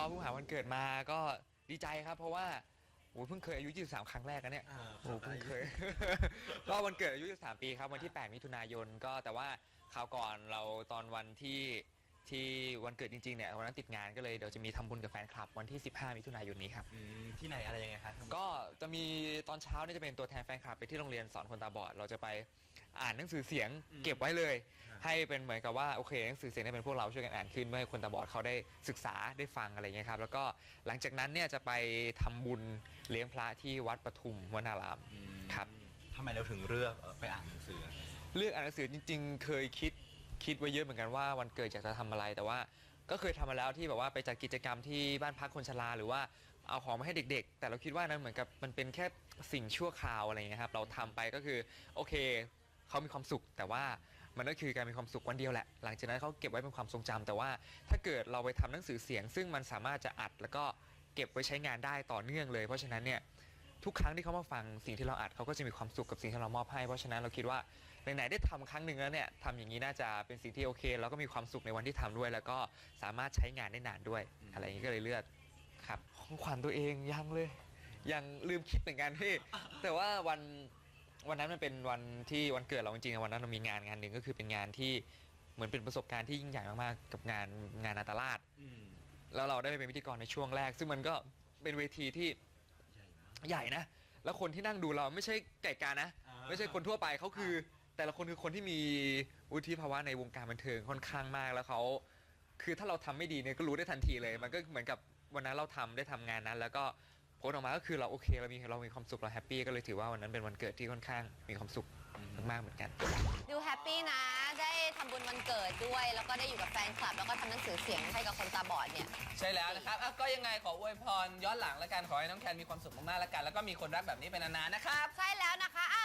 ก็เพิ่งหาวันเกิดมาก็ดีใจครับ เพราะว่าโอ้ยเพิ่งเคยอายุ 23 ครั้งแรกนะเนี่ยอ่าโอ้เพิ่งเคย ก็วันเกิดอายุ 23 ปีครับ วันที่ 8 มิถุนายนก็แต่ว่าคราวก่อนเราตอนวันที่ที่วันเกิดจริงๆเนี่ยวันนั้นติดงานก็เลยเดี๋ยวจะมีทำบุญกับแฟนคลับวันที่ 15 มิถุนายนนี้ครับ อืมที่ไหนอะไรยังไงครับก็จะมีตอนเช้าเนี่ยจะเป็นตัวแทนแฟนคลับไปที่โรงเรียนสอนคนตาบอด เราจะไป อ่านหนังสือเสียงเก็บไว้เลย ให้เป็นเหมือนกับว่าโอเคหนังสือเสียงเนี่ยเป็นพวกเราช่วยกันอ่านขึ้นเพื่อให้คนตาบอดเขาได้ศึกษาได้ฟังอะไรอย่างเงี้ยครับแล้วก็หลังจากนั้นเนี่ยจะไปทำบุญเลี้ยงพระที่วัดปทุมวนารามอืมครับ ทำไมเราถึงเลือกเอ่อไปอ่านหนังสือ เลือกอ่านหนังสือจริง ๆ เคยคิดคิดไว้เยอะเหมือนกันว่าวันเกิดอยากจะทำอะไรแต่ว่าก็เคยทำมาแล้วที่แบบว่าไปจัดกิจกรรมที่บ้านพักคนชราหรือว่าเอาของมาให้เด็ก ๆ แต่เราคิดว่านั้นเหมือนกับมันเป็นแค่สิ่งชั่วคราวอะไรอย่างเงี้ยครับเราทำไปก็คือโอเค เขามีความสุข แต่ว่ามันก็คือการมีความสุขวันเดียวแหละ หลังจากนั้นเขาเก็บไว้เป็นความทรงจำแต่ว่าถ้าเกิดเราไปทำหนังสือเสียง ซึ่งมันสามารถจะอัดแล้วก็เก็บไว้ใช้งานได้ต่อเนื่องเลย เพราะฉะนั้นเนี่ยทุกครั้งที่เขามาฟังสิ่งที่เราอัดเขาก็จะมีความสุขกับสิ่งที่เรามอบให้เพราะฉะนั้นเราคิดว่าไหนๆได้ทำครั้งหนึ่งแล้วเนี่ยทำอย่างนี้น่าจะเป็นสิ่งที่โอเค แล้วก็มีความสุขในวันที่ทำด้วย แล้วก็สามารถใช้งานได้นานด้วยอืมอะไรอย่างนี้ก็เลยเลือกครับของขวัญตัวเองยังเลย ยังลืมคิดเหมือนกันพี่แต่ว่าวัน วันนั้นมันเป็นวันที่วันเกิดเราจริงๆวันนั้นเรามีงานงานหนึ่งก็คือเป็นงานที่เหมือนเป็นประสบการณ์ที่ยิ่งใหญ่มากๆกับงานงานนาตาลาดอืมแล้วเราได้ไปเป็นพิธีกรในช่วงแรก ซึ่งมันก็เป็นเวทีที่ใหญ่มากใหญ่นะ แล้วคนที่นั่งดูเราไม่ใช่ไก่กานะอ่าไม่ใช่คนทั่วไปเขาคือ แต่ละคนคือคนที่มีวุฒิภาวะในวงการบันเทิงค่อนข้างมากแล้วเขาคือถ้าเราทำไม่ดีเนี่ยก็รู้ได้ทันทีเลย มันก็เหมือนกับวันนั้นเราทำได้ทำงานนั้น แล้วก็ ผลออกมาก็คือเราโอเคเรามีเรามีความสุขเราแฮปปี้ก็เลยถือว่าวันนั้นเป็นวันเกิดที่ค่อนข้างมีความสุขมากๆเหมือนกัน ดูแฮปปี้นะ ได้ทำบุญวันเกิดด้วย แล้วก็ได้อยู่กับแฟนคลับ แล้วก็ทำหนังสือเสียงให้กับคนตาบอดเนี่ย ใช่แล้วนะครับอะก็ยังไงขออวยพรย้อนหลังแล้วกันขอให้น้องแคนมีความสุขมากๆแล้วกัน แล้วก็มีคนรักแบบนี้เป็นนานๆนะครับ ใช่แล้วนะคะอะ